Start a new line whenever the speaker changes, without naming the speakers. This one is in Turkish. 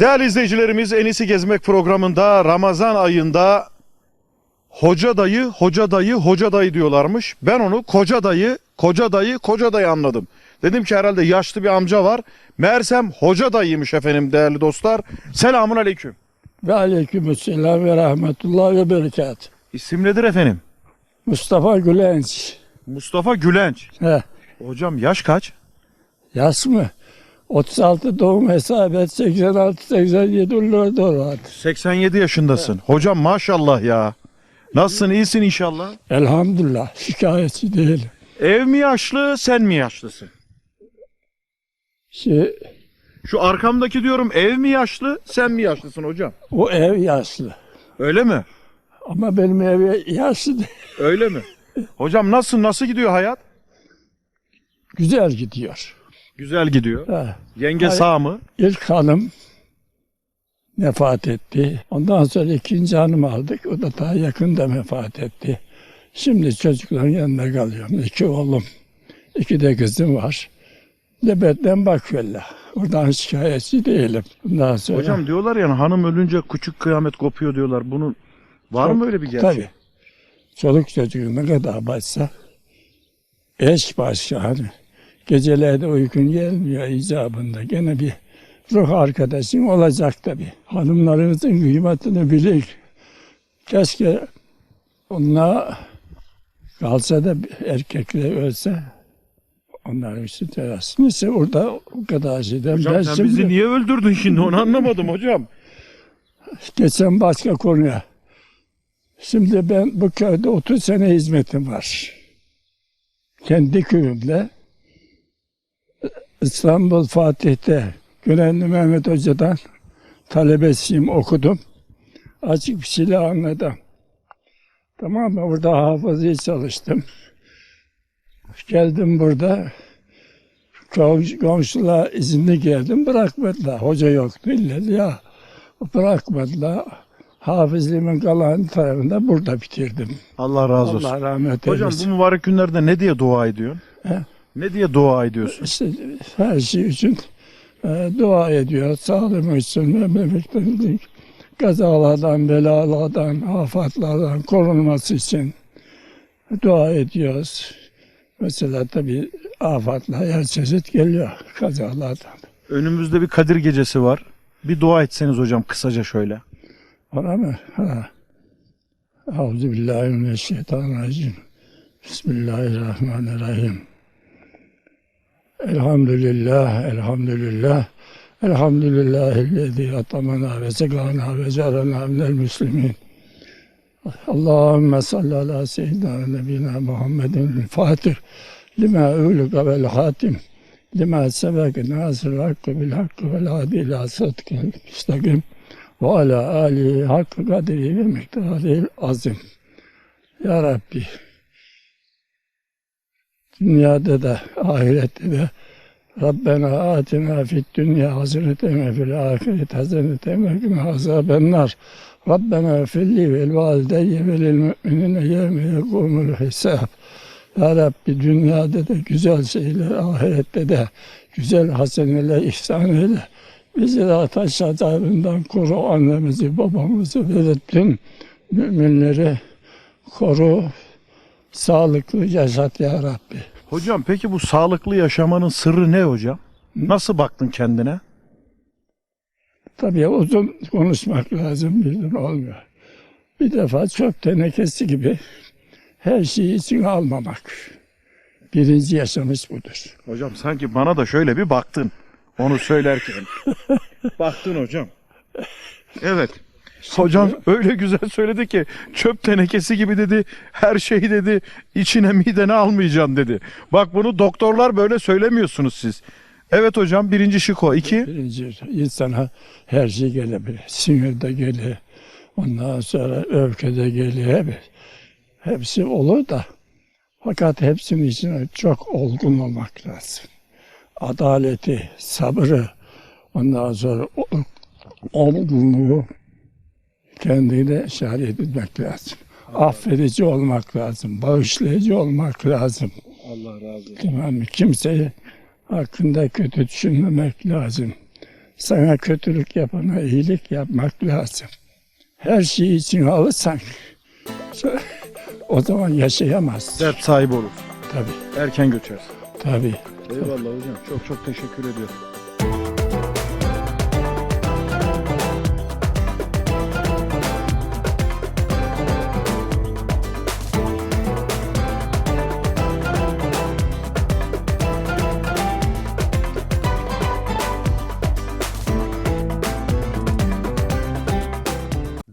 Değerli izleyicilerimiz En İyisi Gezmek programında Ramazan ayında hoca dayı, hoca dayı, hoca dayı diyorlarmış. Ben onu koca dayı, koca dayı, koca dayı anladım. Dedim ki herhalde yaşlı bir amca var. Meğersem hoca dayıymış efendim değerli dostlar. Selamun aleyküm.
Ve aleykümselam ve rahmetullah ve berekat.
İsim nedir efendim?
Mustafa Gülenç.
Mustafa Gülenç.
He,
Hocam yaş kaç?
yas mı? 36 doğum hesap et 86 87 lira doğru vardı.
87 yaşındasın. Hocam maşallah ya. Nasılsın iyisin inşallah.
Elhamdülillah şikayetçi değil.
Ev mi yaşlı sen mi yaşlısın?
Şey,
Şu arkamdaki diyorum ev mi yaşlı sen mi yaşlısın hocam?
o ev yaşlı.
Öyle mi?
Ama benim ev yaşlı değil.
Öyle mi? Hocam nasıl nasıl gidiyor hayat?
Güzel gidiyor.
Güzel gidiyor.
He.
Yenge
Hayır.
sağ mı?
İlk hanım vefat etti. Ondan sonra ikinci hanım aldık. O da daha yakında vefat etti. Şimdi çocukların yanında kalıyorum. İki oğlum, iki de kızım var. Lebetten bakıyorlar. Oradan şikayetçi değilim. Bundan sonra...
Hocam diyorlar ya hanım ölünce küçük kıyamet kopuyor diyorlar. Bunun var mı öyle bir gerçek?
Tabii. Çoluk çocuğu ne kadar başsa eş başka hani. Gecelerde uykun gelmiyor icabında. Gene bir ruh arkadaşın olacak tabii. Hanımlarımızın kıymetini bilin. Keşke onlar kalsa da erkekler ölse onların için teras. Neyse orada o kadar şeyden
Hocam
ben
sen
şimdi
bizi niye öldürdün şimdi onu anlamadım hocam.
geçen başka konuya. Şimdi ben bu köyde 30 sene hizmetim var. Kendi köyümde İstanbul Fatih'te Gönenli Mehmet Hoca'dan talebesiyim okudum. Açık bir şeyler anladım. Tamam mı? Burada hafızayı çalıştım. Geldim burada. Komş- Komşular izinli geldim. Bırakmadılar. Hoca yoktu. İlle ya. Bırakmadılar. Hafızlığımın kalan tarafında burada bitirdim.
Allah razı olsun.
Allah rahmet
Hocam
eylesin.
bu mübarek günlerde ne diye dua ediyorsun?
He?
Ne diye dua ediyorsun?
İşte her şey için e, dua ediyor. Sağlığım için, memleketin kazalardan, belalardan, afatlardan korunması için dua ediyoruz. Mesela tabii afatlar her çeşit geliyor kazalardan.
Önümüzde bir Kadir gecesi var. Bir dua etseniz hocam kısaca şöyle.
Ona mı? Ha. Euzubillahimineşşeytanirracim. Bismillahirrahmanirrahim. Elhamdülillah, elhamdülillah. Elhamdülillahillezî atamana ve segana ve cealena minel müslimin. Allahümme salli ala seyyidina nebina Muhammedin Fatih lima uluka vel hatim lima sebeke nasır hakkı bil hakkı vel hadi ila sıdkı müstakim ve ala alihi hakkı kadri ve miktarı azim. Ya Rabbi dünyada da ahirette de Rabbena atina fid dünya haseneten ve fil ahiret haseneten ve kime azabennar. Rabbena filli vel valideyye ve lil müminine yevme yekumul hesab. Ya Rabbi dünyada da güzel şeyler, ahirette de güzel haseneler ihsan eyle. Bizi de ateş azabından koru, annemizi, babamızı ve tüm müminleri koru. Sağlıklı yaşat ya Rabbi.
Hocam peki bu sağlıklı yaşamanın sırrı ne hocam? Nasıl baktın kendine?
Tabii uzun konuşmak lazım birden olmuyor. Bir defa çöp tenekesi gibi her şeyi içine almamak. Birinci yaşamış budur.
Hocam sanki bana da şöyle bir baktın. Onu söylerken. baktın hocam. Evet. Hocam öyle güzel söyledi ki çöp tenekesi gibi dedi her şeyi dedi içine midene almayacaksın dedi. Bak bunu doktorlar böyle söylemiyorsunuz siz. Evet hocam birinci şık o. İki.
Birinci insana her şey gelebilir. Sinir de gelir. Ondan sonra öfke de gelir. Hep, hepsi olur da fakat hepsinin içine çok olgun olmak lazım. Adaleti, sabrı, ondan sonra olgunluğu kendine işaret etmek lazım. Affedici olmak lazım, bağışlayıcı olmak lazım.
Allah razı olsun.
Tamam mı? Kimseyi hakkında kötü düşünmemek lazım. Sana kötülük yapana iyilik yapmak lazım. Her şeyi için alırsan o zaman yaşayamazsın.
Dert sahibi olur.
Tabii,
Erken göçer.
tabii.
Eyvallah hocam. Çok çok teşekkür ediyorum.